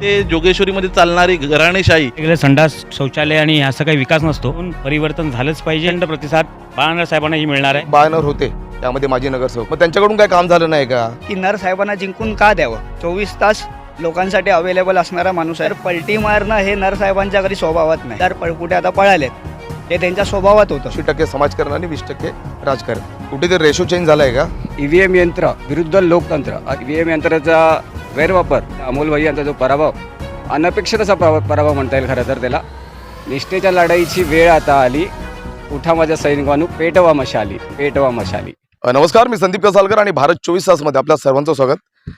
ते जोगेश्वरीमध्ये चालणारी घराणेशाही. वेगळे संडास शौचालय आणि असं काही विकास नसतो. पण परिवर्तन झालंच पाहिजे. आणि प्रतिसाद बाळांना साहेबांनाही मिळणार आहे. बायनर होते. त्यामध्ये माजी नगरसेवक. मग त्यांच्याकडून काय काम झालं नाही का? की नर साहेबांना जिंकून का द्यावं? चोवीस तास लोकांसाठी अवेलेबल असणारा माणूस आहे. तर पलटी मारणं हे नर साहेबांच्या घरी स्वभावात नाही. तर प- कुठे आता पळालेत. ते त्यांच्या स्वभावात होतं. ऐंशी टक्के समाजकारण आणि वीस टक्के राजकारण. कुठेतरी रेशो चेंज झालाय का? ईव्हीएम यंत्र विरुद्ध लोकतंत्र. ईव्हीएम यंत्राचा गैरवापर अमोल भाई यांचा जो पराभव अनपेक्षित असा पराभव पराभव म्हणता येईल खरं तर त्याला. निष्ठेच्या लढाईची वेळ आता आली. उठा माझ्या सैनिकांनो पेटवा मशाली पेटवा मशाली. अ, नमस्कार मी संदीप कसालकर आणि भारत चोवीस तासमध्ये आपल्या सर्वांचं स्वागत.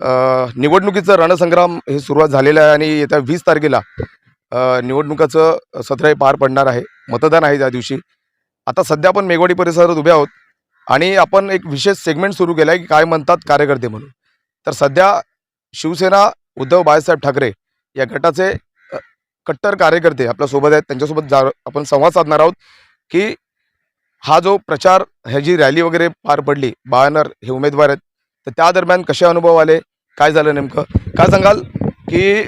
अ, निवडणुकीचं रणसंग्राम हे सुरुवात झालेलं आहे आणि येत्या वीस तारखेला अ, निवडणुकाचं सत्र हे पार पडणार आहे. मतदान आहे त्या दिवशी. आता सध्या आपण मेघवाडी परिसरात उभे आहोत आणि आपण एक विशेष सेगमेंट सुरू केला आहे की काय म्हणतात कार्यकर्ते म्हणून. तर सध्या शिवसेना उद्धव बाळासाहेब ठाकरे या गटाचे कट्टर कार्यकर्ते आपल्यासोबत आहेत. त्यांच्यासोबत जा आपण संवाद साधणार आहोत की हा जो प्रचार ह्याची जी रॅली वगैरे पार पडली बाळनर हे उमेदवार आहेत तर त्या दरम्यान कसे अनुभव आले काय झालं नेमकं? काय सांगाल की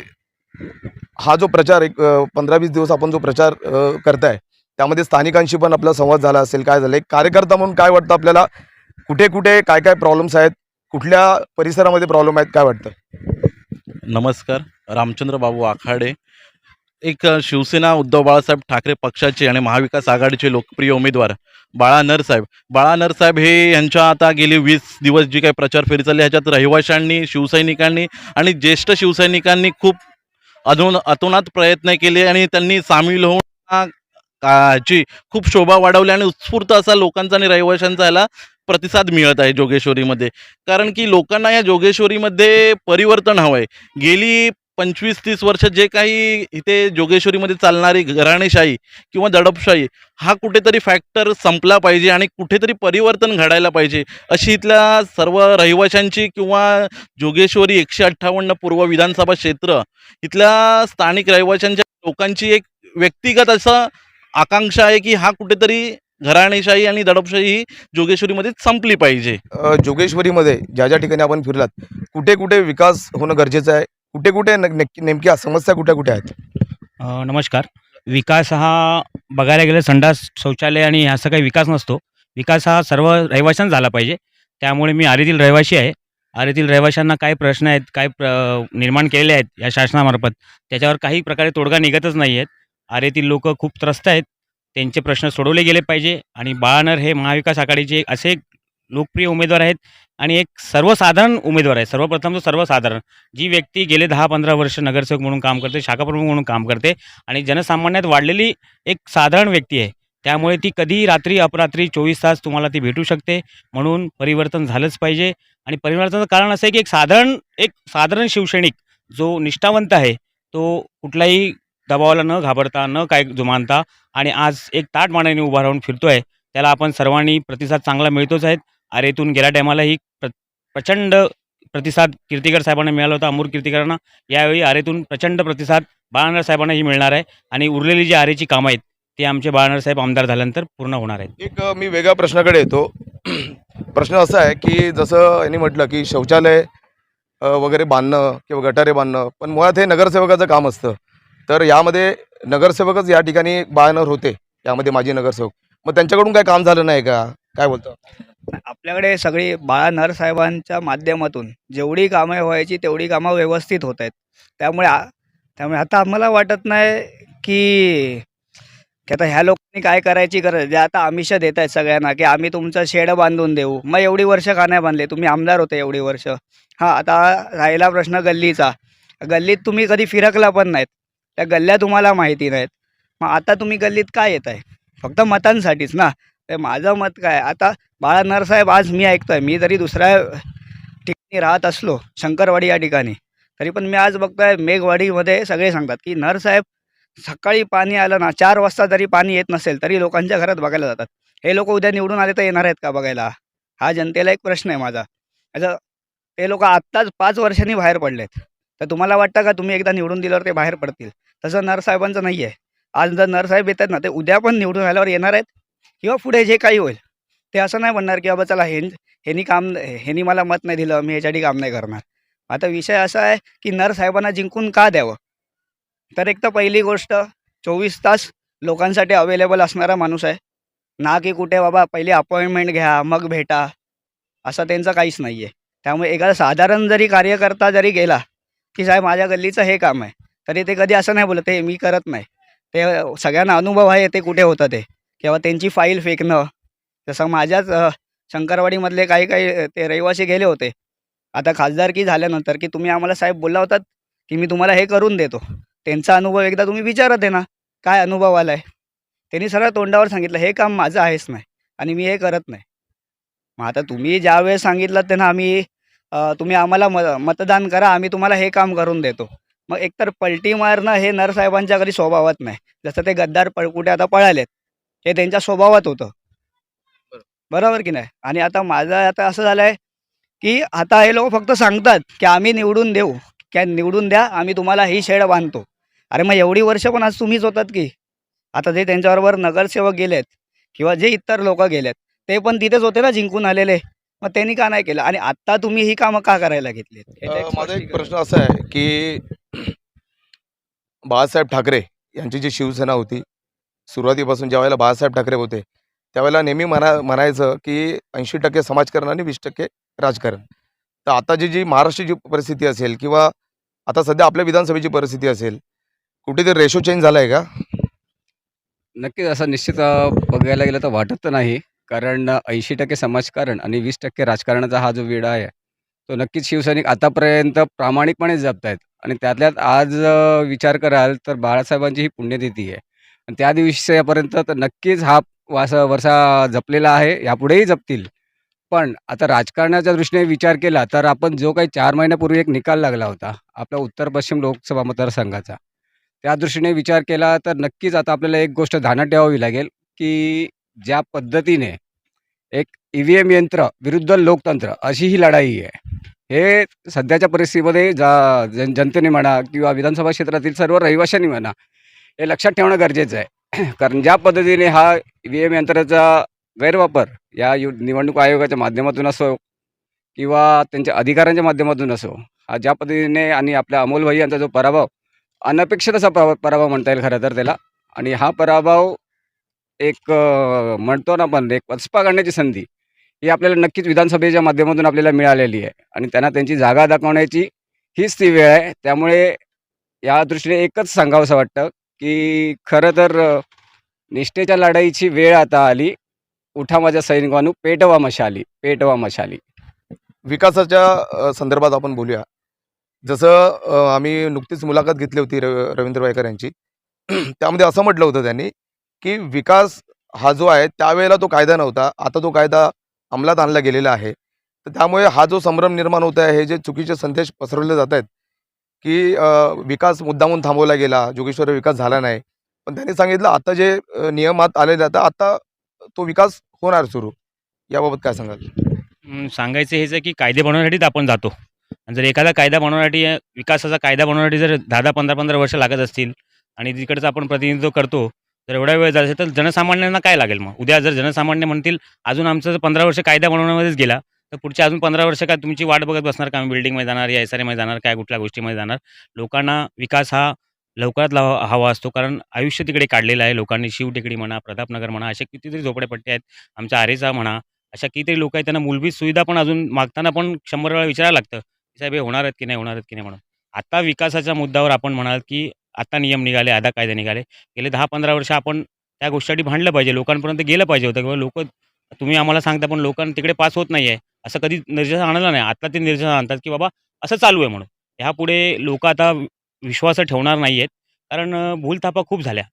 हा जो प्रचार एक पंधरा वीस दिवस आपण जो प्रचार करताय त्यामध्ये स्थानिकांशी पण आपला संवाद झाला असेल काय झालं एक कार्यकर्ता म्हणून काय वाटतं आपल्याला? कुठे कुठे काय काय प्रॉब्लेम्स आहेत? कुठल्या परिसरामध्ये प्रॉब्लेम आहेत? काय वाटतं? नमस्कार. रामचंद्र बाबू आखाडे. एक शिवसेना उद्धव बाळासाहेब ठाकरे पक्षाचे आणि महाविकास आघाडीचे लोकप्रिय उमेदवार बाळा नरसाहेब. बाळा नरसाहेब हे यांच्या आता गेली वीस दिवस जी काही प्रचार फेरी चालली ह्याच्यात रहिवाशांनी शिवसैनिकांनी आणि ज्येष्ठ शिवसैनिकांनी खूप अधून अतोनात प्रयत्न केले आणि त्यांनी सामील होऊन काळाची खूप शोभा वाढवली आणि उत्स्फूर्त असा लोकांचा आणि रहिवाशांचा याला प्रतिसाद मिळत आहे जोगेश्वरीमध्ये. कारण की लोकांना या जोगेश्वरीमध्ये परिवर्तन हवं आहे गेली पंचवीस तीस वर्ष जे काही इथे जोगेश्वरीमध्ये चालणारी घराणेशाही किंवा दडपशाही हा कुठेतरी फॅक्टर संपला पाहिजे आणि कुठेतरी परिवर्तन घडायला पाहिजे अशी इथल्या सर्व रहिवाशांची किंवा जोगेश्वरी एकशे अठ्ठावन्न पूर्व विधानसभा क्षेत्र इथल्या स्थानिक रहिवाशांच्या लोकांची एक व्यक्तिगत असं आकांक्षा आहे की हा कुठेतरी घराणेशाही आणि दडपशाही ही जोगेश्वरीमध्ये संपली पाहिजे. जोगेश्वरीमध्ये ज्या ज्या ठिकाणी आपण फिरलात कुठे कुठे विकास होणं गरजेचं आहे? कुठे कुठे नेमक्या समस्या कुठे कुठे आहेत नमस्कार. विकास हा बघायला गेलं संडास शौचालय आणि असं काही विकास नसतो. विकास हा सर्व रहिवाशांत झाला पाहिजे. त्यामुळे मी आरेतील रहिवासी आहे. आरेतील रहिवाशांना काय प्रश्न आहेत काय प्र निर्माण केलेले आहेत या शासनामार्फत त्याच्यावर काही प्रकारे तोडगा निघतच नाही आहेत आरेतील लोक खूप त्रस्त आहेत. त्यांचे प्रश्न सोडवले गेले पाहिजे आणि बाळानर हे महाविकास आघाडीचे असे लोकप्रिय उमेदवार आहेत आणि एक सर्वसाधारण उमेदवार आहे सर्वप्रथम तो सर्वसाधारण. जी व्यक्ती गेले दहा पंधरा वर्ष नगरसेवक म्हणून काम करते शाखाप्रमुख म्हणून काम करते आणि जनसामान्यात वाढलेली एक साधारण व्यक्ती आहे. त्यामुळे ती कधी रात्री अपरात्री चोवीस तास तुम्हाला ती भेटू शकते. म्हणून परिवर्तन झालंच पाहिजे आणि परिवर्तनाचं कारण असं आहे की एक साधारण एक साधारण शिवसैनिक जो निष्ठावंत आहे तो कुठलाही दबावाला न घाबरता न काय जुमानता आणि आज एक ताट मानाने उभा राहून फिरतो आहे त्याला आपण सर्वांनी प्रतिसाद चांगला मिळतोच आहेत आरेतून गेल्या टायमालाही प्र प्रचंड प्रतिसाद कीर्तिकर साहेबांना मिळाला होता अमूर कीर्तिकरांना. यावेळी आरेतून प्रचंड प्रतिसाद बाळानर साहेबांनाही मिळणार आहे आणि उरलेली जी आरेची कामं आहेत ते आमचे बाळानर साहेब आमदार झाल्यानंतर पूर्ण होणार आहेत. एक मी वेगळ्या प्रश्नाकडे येतो. प्रश्न असा आहे की जसं यांनी म्हटलं की शौचालय वगैरे बांधणं किंवा गटारे बांधणं पण मुळात हे नगरसेवकाचं काम असतं. तर यामध्ये नगरसेवकच या ठिकाणी बाळनर होते. यामध्ये माजी नगरसेवक. मग त्यांच्याकडून काय काम झालं नाही का? काय बोलतो? आपल्याकडे सगळी बाळा नरसाहेबांच्या माध्यमातून जेवढी कामं व्हायची तेवढी कामं व्यवस्थित होत आहेत. त्यामुळे त्यामुळे आता आम्हाला वाटत नाही की की आता ह्या लोकांनी काय करायची गरज? जे आता आमिष देत आहेत सगळ्यांना की आम्ही तुमचं शेड बांधून देऊ. मग एवढी वर्ष का नाही बांधले. तुम्ही आमदार होते एवढी वर्ष. हां आता राहिला प्रश्न गल्लीचा. गल्लीत तुम्ही कधी फिरकला पण नाहीत. त्या गल्ल्या तुम्हाला माहिती नाहीत. मग आता तुम्ही गल्लीत काय येत आहे फक्त मतांसाठीच ना. तर माझं मत काय? आता बाळा नरसाहेब आज मी ऐकतोय. मी जरी दुसऱ्या ठिकाणी राहत असलो शंकरवाडी या ठिकाणी तरी पण मी आज बघतोय मेघवाडीमध्ये सगळे सांगतात की नरसाहेब सकाळी पाणी आलं ना चार वाजता जरी पाणी येत नसेल तरी लोकांच्या घरात बघायला जातात. हे लोक उद्या निवडून आले तर येणार आहेत का बघायला? हा जनतेला एक प्रश्न आहे माझा. याचा ते लोक आत्ताच पाच वर्षांनी बाहेर पडलेत. तर तुम्हाला वाटतं का तुम्ही एकदा निवडून दिल्यावर ते बाहेर पडतील? तसं नरसाहेबांचं नाही आहे आज जर नरसाहेब येतात ना ते उद्या पण निवडून आल्यावर येणार आहेत. किंवा पुढे जे काही होईल ते असं नाही म्हणणार की बाबा चला हे ह्यांनी काम ह्यांनी मला मत नाही दिलं मी ह्याच्यासाठी काम नाही करणार. आता विषय असा आहे की नरसाहेबांना जिंकून का द्यावं? तर एक तर पहिली गोष्ट चोवीस तास लोकांसाठी अवेलेबल असणारा माणूस आहे. ना की कुठे बाबा पहिली अपॉइंटमेंट घ्या मग भेटा असं त्यांचं काहीच नाही आहे त्यामुळे एखादा साधारण जरी कार्यकर्ता जरी गेला की साहेब माझ्या गल्लीचं हे काम आहे. तरी ते कधी असं नाही बोलत ते मी करत नाही. ते सगळ्यांना अनुभव आहे ते कुठे होतं ते. किंवा त्यांची फाईल फेकणं जसं माझ्याच शंकरवाडीमधले काही काही ते रहिवासी गेले होते. आता खासदारकी झाल्यानंतर की तुम्ही आम्हाला साहेब बोलला होतात की मी तुम्हाला हे करून देतो. त्यांचा अनुभव एकदा तुम्ही विचारत आहे ना काय अनुभव आला आहे त्यांनी सरळ तोंडावर सांगितलं हे काम माझं आहेच नाही आणि मी हे करत नाही. मग आता तुम्ही ज्या वेळेस सांगितलं त्यांना आम्ही तुम्ही आम्हाला म मतदान करा आम्ही तुम्हाला हे काम करून देतो. मग एकतर पलटी मारणं हे नरसाहेबांच्या घरी स्वभावात नाही. जसं ते गद्दार पळकुटे आता पळालेत हे त्यांच्या स्वभावात होतं. बरोबर की नाही? आणि आता माझं आता असं झालं आहे की आता हे लोक फक्त सांगतात की आम्ही निवडून देऊ. की निवडून द्या आम्ही तुम्हाला ही शेड बांधतो. अरे मग एवढी वर्ष पण आज तुम्हीच होतात की? आता जे त्यांच्याबरोबर नगरसेवक गेलेत किंवा जे इतर लोक गेलेत ते पण तिथेच होते ना जिंकून आलेले? मग त्यांनी का नाही केलं? आणि आत्ता तुम्ही ही कामं का करायला अ, माझा एक. प्रश्न असा आहे की बाळासाहेब ठाकरे यांची जी शिवसेना होती सुरुवातीपासून ज्यावेळेला बाळासाहेब ठाकरे होते त्यावेळेला नेहमी म्हणा म्हणायचं की ऐंशी टक्के समाजकारण आणि वीस टक्के राजकारण. तर आता जी जी महाराष्ट्राची परिस्थिती असेल किंवा आता सध्या आपल्या विधानसभेची परिस्थिती असेल कुठेतरी रेशो चेंज झाला आहे का? नक्कीच असं निश्चित बघायला गेलं तर वाटत तर नाही. कारण ऐंशी टक्के समाजकारण आणि वीस टक्के राजकारणाचा हा जो वेळ आहे तो नक्कीच शिवसैनिक आतापर्यंत प्रामाणिकपणे जपत आहेत. आणि त्यातल्यात आज विचार कराल तर बाळासाहेबांची ही पुण्यतिथी आहे. आणि त्या दिवशीपर्यंत तर नक्कीच हा वास वर्षा जपलेला आहे यापुढेही जपतील. पण आता राजकारणाच्या दृष्टीने विचार केला तर आपण जो काही चार महिन्यापूर्वी एक निकाल लागला होता आपला उत्तर पश्चिम लोकसभा मतदारसंघाचा. त्या दृष्टीने विचार केला तर नक्कीच आता आपल्याला एक गोष्ट ध्यानात ठेवावी लागेल की ज्या पद्धतीने एक ई व्ही एम यंत्र विरुद्ध लोकतंत्र अशी ही लढाई आहे. हे सध्याच्या परिस्थितीमध्ये जा जन जनतेने म्हणा किंवा विधानसभा क्षेत्रातील सर्व रहिवाशांनी म्हणा हे लक्षात ठेवणं गरजेचं आहे. कारण ज्या पद्धतीने हा ई व्ही एम यंत्राचा गैरवापर या यु निवडणूक आयोगाच्या माध्यमातून असो किंवा त्यांच्या अधिकाऱ्यांच्या माध्यमातून असो हा ज्या पद्धतीने आणि आपल्या अमोल भाई यांचा जो पराभव अनपेक्षित असा पराभव पराभव म्हणता येईल खरं तर त्याला. आणि हा पराभव एक म्हणतो ना आपण एक पचपा काढण्याची संधी ही आपल्याला नक्कीच विधानसभेच्या माध्यमातून आपल्याला मिळालेली आहे. आणि त्यांना त्यांची जागा दाखवण्याची हीच ती वेळ आहे. त्यामुळे या दृष्टीने एकच सांगावंसं वाटतं की खरं तर निष्ठेच्या लढाईची वेळ आता आली. उठा माझ्या सैनिकांनू पेटवा मशाली पेटवा मशाली. विकासाच्या संदर्भात आपण बोलूया. जसं आम्ही नुकतीच मुलाखत घेतली होती रवींद्र वायकर यांची. त्यामध्ये असं म्हटलं होतं त्यांनी की विकास हा जो आहे त्यावेळेला तो कायदा नव्हता. आता तो कायदा अंमलात आणला गेलेला आहे. तर त्यामुळे हा जो संभ्रम निर्माण होत आहे हे जे चुकीचे संदेश पसरवले जात आहेत की विकास मुद्दामून थांबवला गेला जोगेश्वर विकास झाला नाही. पण त्यांनी सांगितलं आता जे नियमात आलेले आता आता तो विकास होणार सुरू. याबाबत काय सांगाल? सांगायचं हेच आहे की कायदे बनवण्यासाठीच आपण जातो. आणि जर एखादा कायदा बनवण्यासाठी विकासाचा कायदा बनवण्यासाठी जर दहा दहा पंधरा पंधरा वर्ष लागत असतील आणि तिकडचं आपण प्रतिनिधित्व करतो जर एवढा वेळ जात असेल तर जनसामान्यांना काय लागेल मग? उद्या जर जनसामान्य म्हणतील अजून आमचं जर पंधरा वर्ष कायदा बनवण्यामध्येच गेला तर पुढच्या अजून पंधरा वर्ष काय तुमची वाट बघत बसणार का? बिल्डिंगमध्ये जाणार या एस आर एमध्ये जाणार काय कुठल्या गोष्टीमध्ये जाणार? लोकांना विकास हा लवकरात लव हवा असतो कारण आयुष्य तिकडे काढलेलं आहे. लोकांनी शिवटेकडी म्हणा प्रतापनगर म्हणा अशा कितीतरी झोपडेपट्टी आहेत. आमच्या आरेचा म्हणा अशा कितीतरी लोक आहेत त्यांना मूलभूत सुविधा पण अजून मागताना पण शंभर वेळा विचारायला लागतं. की साहेब हे होणार आहेत की नाही? होणार आहेत की नाही? म्हणून. आता विकासाच्या मुद्द्यावर आपण म्हणाल की आता नियम निघाले आता कायदे निघाले. गेले दहा पंधरा वर्ष आपण त्या गोष्टीसाठी भांडलं पाहिजे. लोकांपर्यंत गेलं पाहिजे होतं. किंवा लोक तुम्ही आम्हाला सांगता पण लोकांना तिकडे पास होत नाही आहे असं कधी निर्देश आणलं नाही. आता ते निर्देश आणतात की बाबा असं चालू आहे म्हणून. ह्यापुढे लोक आता विश्वास ठेवणार नाही आहेत कारण भूलथापा खूप झाल्या.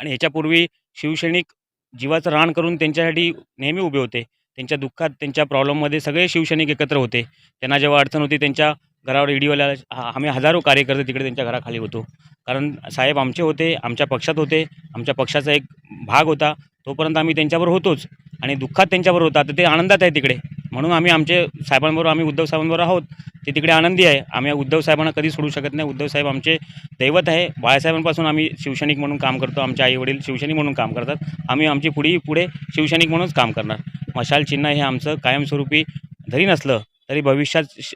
आणि ह्याच्यापूर्वी शिवसैनिक जीवाचं रान करून त्यांच्यासाठी नेहमी उभे होते. त्यांच्या दुःखात त्यांच्या प्रॉब्लेममध्ये सगळे शिवसैनिक एकत्र होते. त्यांना जेव्हा अडचण होती त्यांच्या घरावर ईडीवाल्या आम्ही हजारो कार्यकर्ते तिकडे त्यांच्या घराखाली होतो. कारण साहेब आमचे होते आमच्या पक्षात होते आमच्या पक्षाचा एक भाग होता तोपर्यंत आम्ही त्यांच्यावर होतोच. आणि दुःखात त्यांच्यावर होता तर ते आनंदात आहे तिकडे. म्हणून आम्ही आमचे साहेबांबरोबर आम्ही उद्धव साहेबांबरोबर आहोत. ते तिकडे आनंदी आहे. आम्ही उद्धव साहेबांना कधी सोडू शकत नाही. उद्धव साहेब आमचे दैवत आहे. बाळासाहेबांपासून आम्ही शिवसैनिक म्हणून काम करतो. आमचे आईवडील शिवसैनिक म्हणून काम करतात. आम्ही आमची पुढे पुढे शिवसैनिक म्हणूनच काम करणार. मशाल चिन्ह हे आमचं कायमस्वरूपी जरी नसलं तरी भविष्यात श-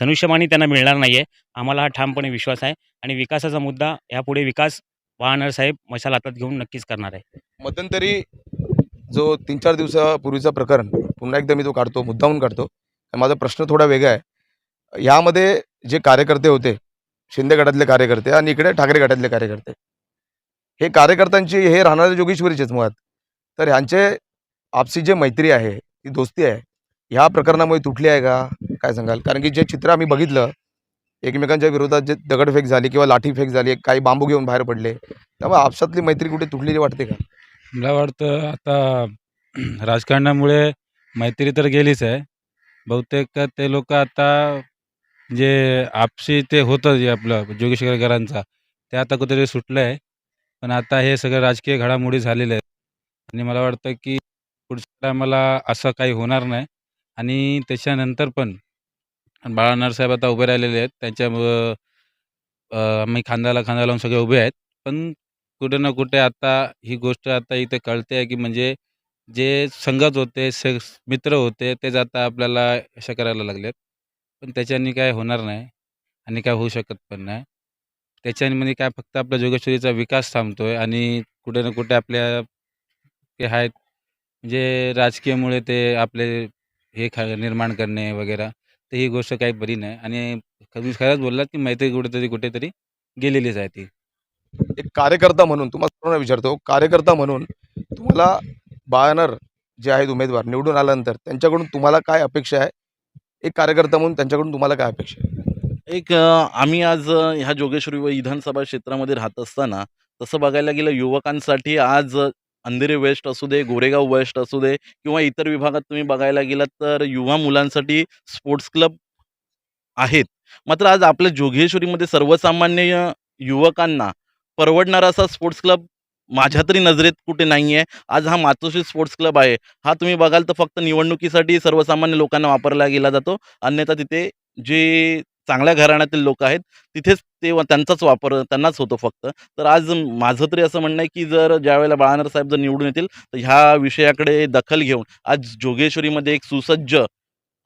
धनुष्यबाणी त्यांना मिळणार नाही आहे आम्हाला हा ठामपणे विश्वास आहे आणि विकासाचा मुद्दा यापुढे विकास वाहनर साहेब मशाल हातात घेऊन नक्कीच करणार आहे. मध्यंतरी जो तीन चार दिवसापूर्वीचा प्रकरण पुन्हा एकदा मी तो काढतो मुद्दाहून काढतो माझा प्रश्न थोडा वेगळा आहे. यामध्ये जे कार्यकर्ते होते शिंदे गटातले कार्यकर्ते आणि इकडे ठाकरे गटातले कार्यकर्ते हे कार्यकर्त्यांची हे राहणारे जोगेश्वरीचेच मुळात. तर ह्यांचे आपसी जे मैत्री आहे ती दोस्ती आहे ह्या प्रकरणामुळे तुटली आहे का? काय सांगाल? कारण की जे चित्र आम्ही बघितलं एकमेकांच्या विरोधात जे दगडफेक झाली किंवा लाठीफेक झाली काही बांबू घेऊन बाहेर पडले त्यामुळे आपसातली मैत्री कुठे तुटलेली वाटते का? मला वाटतं आता राजकारणामुळे मैत्री तर गेलीच आहे. बहुतेक ते लोक आता जे आपसी ते होतं जे आपलं जोगेश्वरकरांचा ते आता कुठेतरी सुटलं आहे पण आता हे सगळं राजकीय घडामोडी झालेलं आहे आणि मला वाटतं की पुढच्या टायमाला असं काही होणार नाही. आणि त्याच्यानंतर पण आणि बाळानार साहेब आता उभे राहिलेले आहेत. त्यांच्यामुळं आम्ही खांद्याला खांदा लावून सगळे उभे आहेत. पण कुठे ना कुठे आता ही गोष्ट आता इथे कळते आहे की म्हणजे जे संगत होते स मित्र होते तेच आता आपल्याला अशा करायला लागलेत. पण त्याच्यानी काय होणार नाही आणि काय होऊ शकत पण नाही. त्याच्याने म्हणजे काय फक्त आपल्या जोगेश्वरीचा विकास थांबतो आहे आणि कुठे ना कुठे आपल्या ते आहेत. म्हणजे राजकीयमुळे ते आपले हे खा निर्माण करणे वगैरे. तर ही गोष्ट काही बरी नाही. आणि कधी खरंच बोललात की मैत्री कुठेतरी कुठेतरी गेलेलीच आहे ती. एक कार्यकर्ता म्हणून तुम्हाला सर्वांना विचारतो कार्यकर्ता म्हणून तुम्हाला बायनर जे आहेत उमेदवार निवडून आल्यानंतर त्यांच्याकडून तुम्हाला काय अपेक्षा आहे? एक कार्यकर्ता म्हणून त्यांच्याकडून तुम्हाला काय अपेक्षा आहे? एक आम्ही आज ह्या जोगेश्वरी व विधानसभा क्षेत्रामध्ये राहत असताना तसं बघायला गेलं युवकांसाठी आज अंधेरी वेस्ट असू दे गोरेगाव वेस्ट असू दे किंवा इतर विभागात तुम्ही बघायला गेलात तर युवा मुलांसाठी स्पोर्ट्स क्लब आहेत. मात्र आज आपल्या जोगेश्वरीमध्ये सर्वसामान्य युवकांना परवडणारा असा स्पोर्ट्स क्लब माझ्या तरी नजरेत कुठे नाही आहे आज हा मातोश्री स्पोर्ट्स क्लब आहे. हा तुम्ही बघाल तर फक्त निवडणुकीसाठी सर्वसामान्य लोकांना वापरला गेला जातो. अन्यथा तिथे जे चांगल्या घराण्यातील लोक आहेत तिथेच ते त्यांचाच वापर त्यांनाच होतो फक्त. तर आज माझं तरी असं म्हणणं आहे की जर ज्यावेळेला बाळानर साहेब जर निवडून येतील तर ह्या विषयाकडे दखल घेऊन आज जोगेश्वरीमध्ये एक सुसज्ज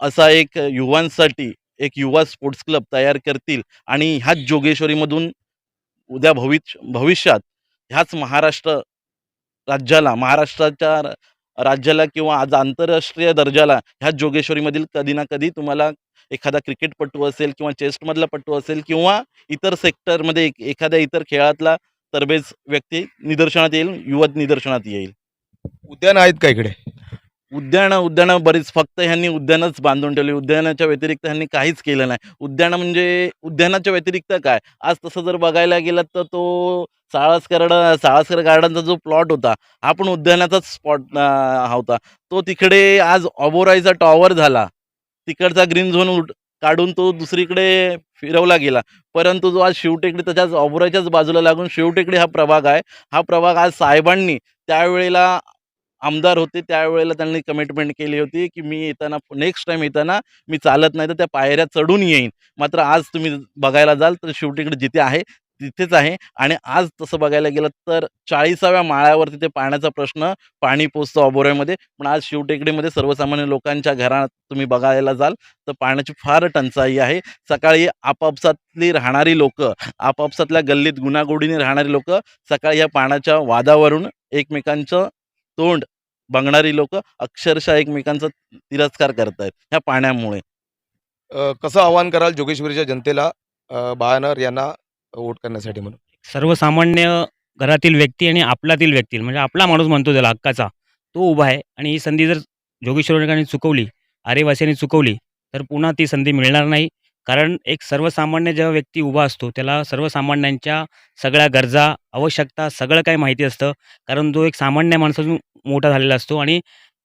असा एक युवांसाठी एक युवा स्पोर्ट्स क्लब तयार करतील आणि ह्याच जोगेश्वरीमधून उद्या भविष्य भविष्यात ह्याच महाराष्ट्र राज्याला महाराष्ट्राच्या राज्याला किंवा आज आंतरराष्ट्रीय दर्जाला ह्याच जोगेश्वरीमधील कधी ना कधी तुम्हाला एखादा क्रिकेटपटू असेल किंवा चेस्टमधला पटू असेल किंवा इतर सेक्टरमध्ये एक एखाद्या इतर खेळातला तरबेज व्यक्ती निदर्शनात येईल युवक निदर्शनात येईल. उद्यान आहेत का इकडे? उद्यानं उद्यानं बरीच फक्त ह्यांनी उद्यानच बांधून ठेवली. उद्यानाच्या व्यतिरिक्त ह्यांनी काहीच केलं नाही. उद्यानं म्हणजे उद्यानाच्या व्यतिरिक्त काय? आज तसं जर बघायला गेलं तर तो साळसकर साळसकर गार्डनचा जो प्लॉट होता हा पण उद्यानाचाच स्पॉट होता. तो तिकडे आज ऑबोराईचा टॉवर झाला. तिकडचा ग्रीन झोन काढून तो दुसरीकडे फिरवला गेला. परंतु जो आज शिवटेकडी त्याच्याच ऑबोराईच्याच बाजूला लागून शिवटेकडी हा प्रभाग आहे हा प्रभाग आज साहेबांनी त्यावेळेला आमदार होते त्यावेळेला त्यांनी कमिटमेंट केली होती की मी येताना नेक्स्ट टाइम येताना मी चालत नाही तर त्या पायऱ्या चढून येईन. मात्र आज तुम्ही बघायला जाल तर शेवटीकडे जिथे आहे तिथेच आहे. आणि आज तसं बघायला गेलं तर चाळीसाव्या माळ्यावर तिथे पाण्याचा प्रश्न पाणी पोचतो अबोऱ्यामध्ये पण आज शिवटेकडीमध्ये सर्वसामान्य लोकांच्या घरात तुम्ही बघायला जाल तर पाण्याची फार टंचाई आहे. सकाळी आपापसातली राहणारी लोक आपापसातल्या गल्लीत गुणागोडीने राहणारी लोक सकाळी या पाण्याच्या वादावरून एकमेकांचं तोंड बघणारी लोक अक्षरशः एकमेकांचा तिरस्कार करत आहेत ह्या पाण्यामुळे. कसं आवाहन कराल जोगेश्वरीच्या जनतेला? अ, यांना वोट करण्यासाठी म्हणून. सर्वसामान्य घरातील व्यक्ती आणि आपलातील व्यक्ती म्हणजे आपला माणूस म्हणतो त्याला हक्काचा तो उभा आहे. आणि ही संधी जर जोगेश्वरकांनी चुकवली आरेवासीयांनी चुकवली तर पुन्हा ती संधी मिळणार नाही. कारण एक सर्वसामान्य जेव्हा व्यक्ती उभा असतो त्याला सर्वसामान्यांच्या सगळ्या गरजा आवश्यकता सगळं काही माहिती असतं. कारण जो एक सामान्य माणसातून मोठा झालेला असतो. आणि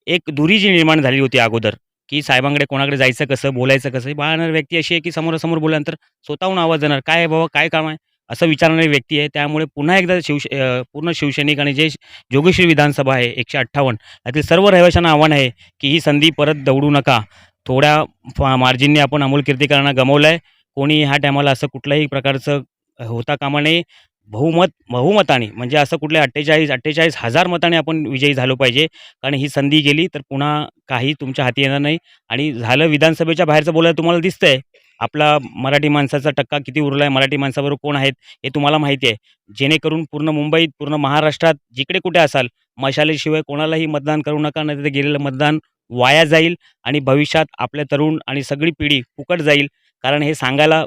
एक दुरी जी निर्माण झाली होती अगोदर की साहेबांकडे कोणाकडे जायचं कसं बोलायचं कसं बाळणार व्यक्ती अशी आहे की समोरासमोर बोलल्यानंतर स्वतःहून आवाज देणार काय आहे बाबा काय काम आहे असं विचारणारी व्यक्ती आहे. त्यामुळे पुन्हा एकदा शिवश पूर्ण शिवसैनिक आणि जे जोगेश्वरी विधानसभा आहे एकशे अठ्ठावन्न यातील सर्व रहिवाशांना आव्हान आहे की ही संधी परत दवडू नका. थोड्या फा मार्जिनने आपण अमोल कीर्तिकारांना गमवलं आहे कोणी ह्या टायमाला असं कुठल्याही प्रकारचं होता कामा नये. बहुमत बहुमताने म्हणजे असं कुठल्या अठ्ठेचाळीस अठ्ठेचाळीस हजार मताने आपण विजयी झालो पाहिजे. कारण ही संधी गेली तर पुन्हा काही तुमच्या हाती येणार नाही. आणि झालं विधानसभेच्या बाहेरचं बोलायला तुम्हाला दिसतंय. आपला मराठी माणसाचा टक्का किती उरला आहे मराठी माणसाबरोबर कोण आहेत हे तुम्हाला माहिती आहे. जेणेकरून पूर्ण मुंबईत पूर्ण महाराष्ट्रात जिकडे कुठे असाल मशालेशिवाय कोणालाही मतदान करू नका नाही तिथे गेलेलं मतदान वाया जाईल आणि भविष्यात आपल्या तरुण आणि सगळी पिढी फुकट जाईल. कारण हे सांगायला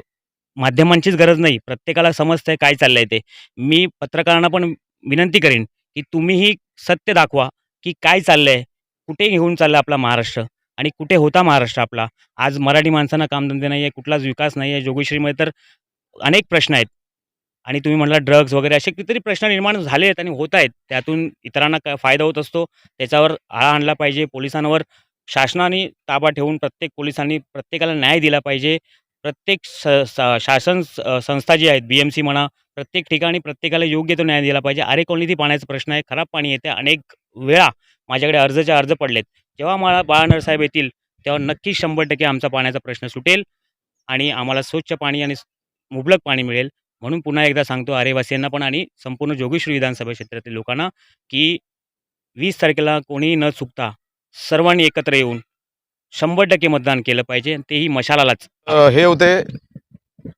माध्यमांचीच गरज नाही. प्रत्येकाला समजतंय काय चाललंय ते. मी पत्रकारांना पण विनंती करेन की तुम्हीही सत्य दाखवा की काय चाललंय कुठे घेऊन चाललं आपला महाराष्ट्र आणि कुठे होता महाराष्ट्र आपला. आज मराठी माणसांना कामधंदे नाही आहे कुठलाच विकास नाही आहे जोगेश्वरीमध्ये तर अनेक प्रश्न आहेत. आणि तुम्ही म्हटलं ड्रग्ज वगैरे असे कितीतरी प्रश्न निर्माण झाले आहेत आणि होत आहेत. त्यातून इतरांना काय फायदा होत असतो. त्याच्यावर आळा आणला पाहिजे. पोलिसांवर शासनाने ताबा ठेवून प्रत्येक पोलिसांनी प्रत्येकाला न्याय दिला पाहिजे. प्रत्येक स शासन स- संस्था जी आहेत बी एम सी म्हणा प्रत्येक ठिकाणी प्रत्येकाला योग्य तो न्याय दिला पाहिजे. अरे कॉलनीतील पाण्याचा प्रश्न आहे खराब पाणी येते. अनेक वेळा माझ्याकडे अर्जच्या अर्ज पडलेत. जेव्हा मला बाळानर साहेब येतील तेव्हा नक्कीच शंभर टक्के आमचा पाण्याचा प्रश्न सुटेल आणि आम्हाला स्वच्छ पाणी आणि मुबलक पाणी मिळेल. म्हणून पुन्हा एकदा सांगतो आरेवासियांना पण आणि संपूर्ण जोगेश्वरी विधानसभा क्षेत्रातील लोकांना की वीस तारखेला कोणीही न चुकता सर्वांनी एकत्र येऊन शंभर टक्के मतदान केलं पाहिजे तेही मशालालाच. हे होते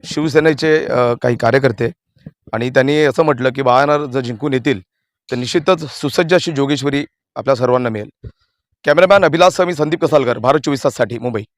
शिवसेनेचे काही कार्यकर्ते. आणि त्यांनी असं म्हटलं की बाळानर जर जिंकून येतील तर निश्चितच सुसज्ज अशी जोगेश्वरी आपल्या सर्वांना मिळेल. कॅमेरामॅन अभिलाष स्वामी संदीप कसालकर भारत चोवीस ताससाठी मुंबई.